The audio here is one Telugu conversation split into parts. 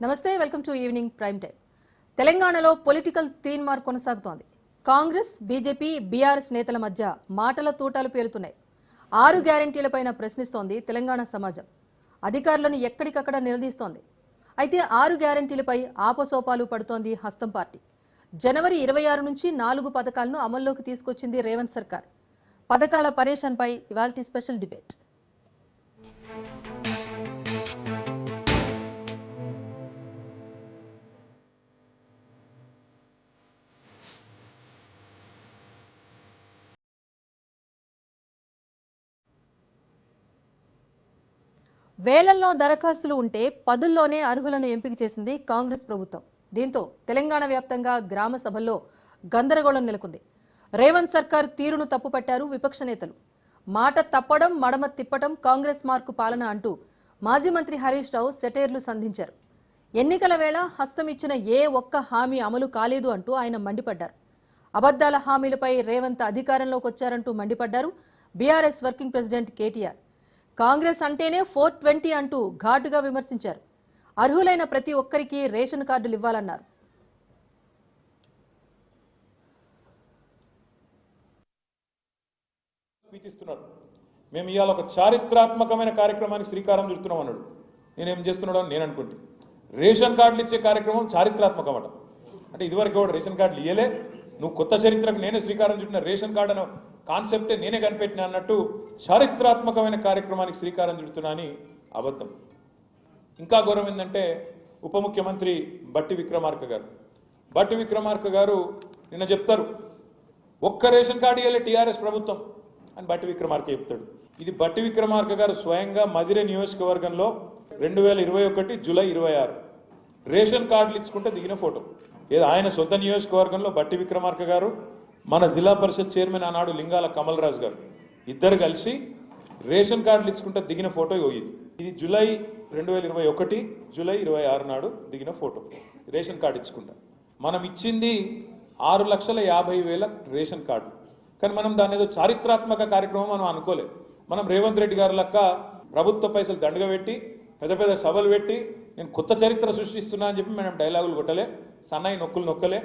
నమస్తే welcome to evening prime time తెలంగాణలో పొలిటికల్ తీన్మార్ కొనసాగుతోంది. కాంగ్రెస్ బీజేపీ బీఆర్ఎస్ నేతల మధ్య మాటల తూటాలు పేలుతున్నాయి ఆరు గ్యారంటీలపైన ప్రశ్నిస్తోంది తెలంగాణ సమాజం. అధికారులను ఎక్కడికక్కడ నిలదీస్తోంది. అయితే ఆరు గ్యారంటీలపై ఆపసోపాలు పడుతోంది హస్తం పార్టీ. జనవరి ఇరవై ఆరు నుంచి నాలుగు పథకాలను అమల్లోకి తీసుకొచ్చింది రేవంత్ సర్కార్. పథకాల పరేషన్పై ఇవాల్టి స్పెషల్ డిబేట్. వేలల్లో దరఖాస్తులు ఉంటే పదుల్లోనే అర్హులను ఎంపిక చేసింది కాంగ్రెస్ ప్రభుత్వం. దీంతో తెలంగాణ వ్యాప్తంగా గ్రామ సభల్లో గందరగోళం నెలకొంది. రేవంత్ సర్కార్ తీరును తప్పుపట్టారు విపక్ష నేతలు. మాట తప్పడం మడమ తిప్పడం కాంగ్రెస్ మార్కు పాలన అంటూ మాజీ మంత్రి హరీష్ రావు సెటైర్లు సంధించారు. ఎన్నికల వేళ హస్తమిచ్చిన ఏ ఒక్క హామీ అమలు కాలేదు అంటూ ఆయన మండిపడ్డారు. అబద్దాల హామీలపై రేవంత్ అధికారంలోకి వచ్చారంటూ మండిపడ్డారు BRS working president KTR. Congress అంటేనే ఫోర్ ట్వంటీ అంటూ ఘాటుగా విమర్శించారు. అర్హులైన ప్రతి ఒక్కరికి రేషన్ కార్డులు ఇవ్వాలన్నారు. స్పీచ్ మేము ఇవాళ ఒక చారిత్రాత్మకమైన కార్యక్రమానికి శ్రీకారం చుడుతున్నాం అన్నాడు. నేనేం చేస్తున్నాడు అని నేను అనుకుంటే రేషన్ కార్డులు ఇచ్చే కార్యక్రమం చారిత్రాత్మకం అట. అంటే ఇదివరకు కూడా రేషన్ కార్డులు ఇయ్యలే నువ్వు కొత్త చరిత్రకు నేనే శ్రీకారం చుట్టిన రేషన్ కార్డు అనే కాన్సెప్టే నేనే కనిపెట్టిన అన్నట్టు చారిత్రాత్మకమైన కార్యక్రమానికి శ్రీకారం చుడుతున్నా అని అబద్ధం. ఇంకా ఘోరం ఏంటంటే ఉప ముఖ్యమంత్రి బట్టి విక్రమార్క గారు. బట్టి విక్రమార్క గారు నిన్న చెప్తారు ఒక్క రేషన్ కార్డు ఇవ్వలే టీఆర్ఎస్ ప్రభుత్వం అని బట్టి విక్రమార్క చెప్తాడు. ఇది బట్టి విక్రమార్క గారు స్వయంగా మదిర నియోజకవర్గంలో రెండు వేల ఇరవై ఒకటి జూలై ఇరవై ఆరు. రేషన్ కార్డులు ఇచ్చుకుంటే దిగిన ఫోటో. ఏదో ఆయన సొంత నియోజకవర్గంలో బట్టి విక్రమార్క గారు మన జిల్లా పరిషత్ చైర్మన్ ఆనాడు లింగాల కమల్ గారు. ఇద్దరు కలిసి రేషన్ కార్డులు ఇచ్చుకుంటే దిగిన ఫోటో ఇది. ఇది జూలై రెండు వేల ఇరవై ఒకటి జూలై ఇరవై ఆరు నాడు దిగిన ఫోటో. రేషన్ కార్డు ఇచ్చుకుంటా. మనం ఇచ్చింది ఆరు లక్షల యాభై వేల రేషన్ కార్డు. కానీ మనం దాని ఏదో చారిత్రాత్మక కార్యక్రమం మనం అనుకోలేదు. మనం రేవంత్ రెడ్డి గారు లెక్క ప్రభుత్వ పైసలు దండగ పెట్టి పెద్ద పెద్ద సభలు పెట్టి నేను కొత్త చరిత్ర సృష్టిస్తున్నా అని చెప్పి మనం డైలాగులు కొట్టలే సన్నాయి నొక్కులు నొక్కలే.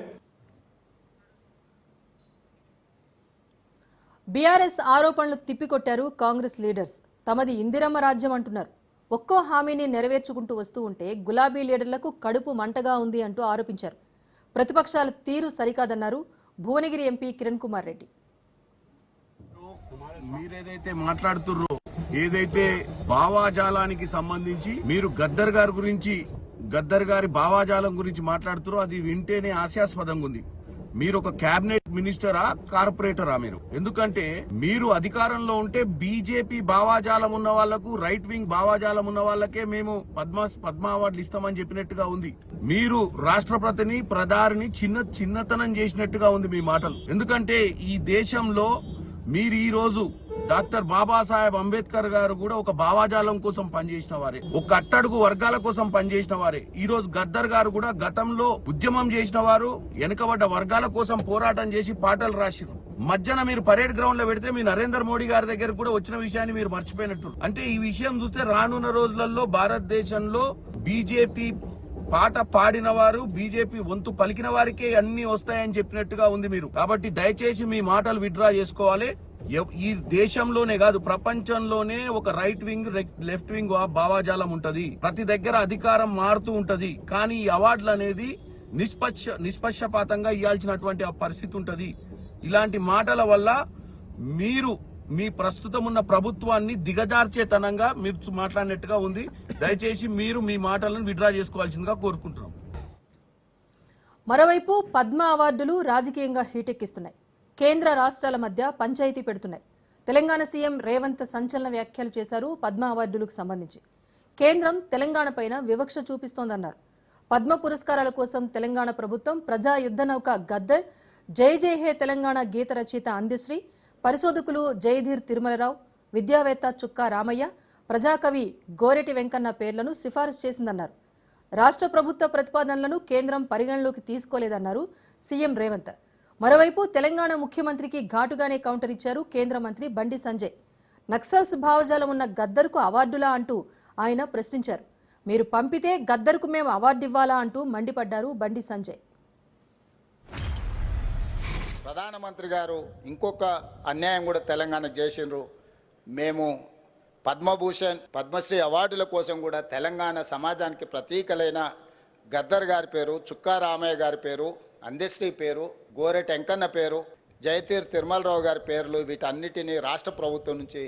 బీఆర్ఎస్ ఆరోపణలు తిప్పికొట్టారు కాంగ్రెస్ లీడర్స్. తమది ఇందిరమ్మ రాజ్యం అంటున్నారు. ఒక్కో హామీని నెరవేర్చుకుంటూ వస్తూ ఉంటే గులాబీ లీడర్లకు కడుపు మంటగా ఉంది అంటూ ఆరోపించారు. ప్రతిపక్షాల తీరు సరికాదన్నారు భువనగిరి ఎంపీ కిరణ్ కుమార్ రెడ్డి. మీరేదైతే మాట్లాడుతుర్రో ఏదైతే భావాజాలానికి సంబంధించి మీరు గద్దర్ గారి గురించి గద్దర్ గారి భావాజాలం గురించి మాట్లాడుతురో అది వింటేనే హాస్యాస్పదంగా ఉంది మీరు ఒక క్యాబినెట్ మినిస్టరా కార్పొరేటరా మీరు? ఎందుకంటే మీరు అధికారంలో ఉంటే బీజేపీ భావాజాలం ఉన్న వాళ్ళకు రైట్ వింగ్ భావాజాలం ఉన్న వాళ్ళకే మేము పద్మ పద్మ అవార్డులు ఇస్తామని చెప్పినట్టుగా ఉంది. మీరు రాష్ట్రపతిని ప్రధానిని చిన్న చిన్నతనం చేసినట్టుగా ఉంది మీ మాటలు. ఎందుకంటే ఈ దేశంలో మీరు ఈ రోజు డాక్టర్ బాబాసాహెబ్ అంబేద్కర్ గారు కూడా ఒక భావాజాలం కోసం పనిచేసిన వారే ఒక అట్టడుగు వర్గాల కోసం పనిచేసిన వారే. ఈ రోజు గద్దర్ గారు కూడా గతంలో ఉద్యమం చేసిన వారు వెనుకబడ్డ వర్గాల కోసం పోరాటం చేసి పాటలు రాసిరు మధ్యన మీరు పరేడ్ గ్రౌండ్లో పెడితే మీ నరేంద్ర మోడీ గారి దగ్గర కూడా వచ్చిన విషయాన్ని మీరు మర్చిపోయినట్టు. అంటే ఈ విషయం చూస్తే రానున్న రోజులలో భారతదేశంలో బీజేపీ పాట పాడిన వారు బీజేపీ వంతు పలికిన వారికే అన్ని వస్తాయని చెప్పినట్టుగా ఉంది మీరు. కాబట్టి దయచేసి మీ మాటలు విత్డ్రా చేసుకోవాలి. ఈ దేశంలోనే కాదు ప్రపంచంలోనే ఒక రైట్ వింగ్ లెఫ్ట్ వింగ్ భావాజాలం ఉంటది. ప్రతి దగ్గర అధికారం మారుతూ ఉంటది. కానీ ఈ అవార్డులు అనేది నిష్పక్ష నిష్పక్షపాతంగా ఇవ్వాల్సినటువంటి ఆ పరిస్థితి ఉంటది. ఇలాంటి మాటల వల్ల మీరు మీ ప్రస్తుతం ఉన్న ప్రభుత్వాన్ని దిగజార్చేతనంగా మీరు మాట్లాడినట్టుగా ఉంది. దయచేసి మీరు మీ మాటలను విడ్రా చేసుకోవాల్సిందిగా కోరుకుంటున్నాం. మరోవైపు పద్మ అవార్డులు రాజకీయంగా హీటెక్కిస్తున్నాయి. కేంద్ర రాష్ట్రాల మధ్య పంచాయతీ పెడుతున్నాయి. తెలంగాణ సీఎం రేవంత్ సంచలన వ్యాఖ్యలు చేశారు పద్మ అవార్డులకు సంబంధించి. కేంద్రం తెలంగాణపైన వివక్ష చూపిస్తోందన్నారు. పద్మ పురస్కారాల కోసం తెలంగాణ ప్రభుత్వం ప్రజా యుద్ధ నౌక గద్దర్ జై జై హే తెలంగాణ గీత రచయిత అందిశ్రీ పరిశోధకులు జయధీర్ తిరుమలరావు విద్యావేత్త చుక్కా రామయ్య ప్రజాకవి గోరెటి వెంకన్న పేర్లను సిఫారసు చేసిందన్నారు. రాష్ట్ర ప్రభుత్వ ప్రతిపాదనలను కేంద్రం పరిగణలోకి తీసుకోలేదన్నారు సీఎం రేవంత్. మరోవైపు తెలంగాణ ముఖ్యమంత్రికి ఘాటుగానే కౌంటర్ ఇచ్చారు కేంద్ర మంత్రి బండి సంజయ్. నక్సల్స్ భావజాలం ఉన్న గద్దర్కు అవార్డులా అంటూ ఆయన ప్రశ్నించారు. మీరు పంపితే గద్దర్కు మేము అవార్డు ఇవ్వాలా అంటూ మండిపడ్డారు బండి సంజయ్. ప్రధానమంత్రి గారు ఇంకొక అన్యాయం కూడా తెలంగాణకు చేసిండ్రు. మేము పద్మభూషణ్ పద్మశ్రీ అవార్డుల కోసం కూడా తెలంగాణ సమాజానికి ప్రతీకలైన గద్దర్ గారి పేరు చుక్కా రామయ్య గారి పేరు అందశ్రీ పేరు గోరె టెంకన్న పేరు జయతీర్ తిరుమలరావు గారి పేర్లు వీటన్నిటినీ రాష్ట్ర ప్రభుత్వం నుంచి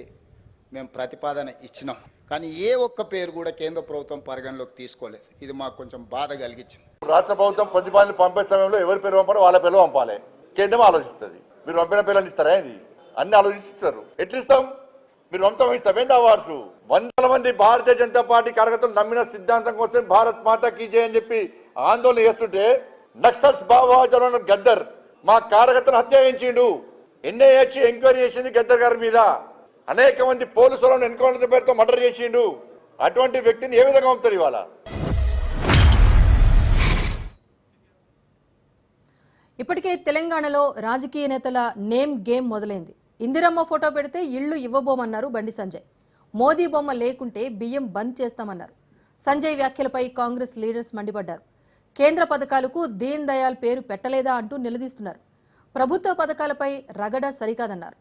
మేము ప్రతిపాదన ఇచ్చినాం. కానీ ఏ ఒక్క పేరు కూడా కేంద్ర ప్రభుత్వం పరిగణలోకి తీసుకోలేదు. ఇది మాకు కొంచెం బాధ కలిగించింది. రాష్ట్ర ప్రభుత్వం ప్రతిపాదన పంపే సమయంలో ఎవరి పేరు పంపాలో వాళ్ళ పేరు పంపాలి. కేంద్రం ఆలోచిస్తుంది. మీరు పంపిన పిల్లలు ఇస్తారా ఇది అన్ని ఆలోచిస్తారు. ఎట్లా ఇస్తాం మీరు వంశం ఇస్తాం. ఏంది అవార్డ్స్? వందల మంది భారతీయ జనతా పార్టీ కార్యకర్తలు నమ్మిన సిద్ధాంతం కోసం భారత్ మాతా కీ అని చెప్పి ఆందోళన చేస్తుంటే నక్సల్స్ బాబాజాలను గద్దర్ మా కార్యకర్తను హత్య చేయించిండు. ఎన్ఐహెచ్ ఎంక్వైరీ చేసింది గద్దర్ గారి మీద. అనేక మంది పోలీసులను ఎన్కౌంటర్ పేరుతో మర్డర్ చేసిండు. అటువంటి వ్యక్తిని ఏ విధంగా పంపుతారు ఇవాళ? ఇప్పటికే తెలంగాణలో రాజకీయ నేతల నేమ్ గేమ్ మొదలైంది. ఇందిరమ్మ ఫోటో పెడితే ఇళ్ళు ఇవ్వబోమన్నారు బండి సంజయ్. మోదీ బొమ్మ లేకుంటే బియ్యం బంద్ చేస్తామన్నారు. సంజయ్ వ్యాఖ్యలపై కాంగ్రెస్ లీడర్స్ మండిపడ్డారు. కేంద్ర పథకాలకు దీన్ దయాల్ పేరు పెట్టలేదా అంటూ నిలదీస్తున్నారు. ప్రభుత్వ పథకాలపై రగడ సరికాదన్నారు.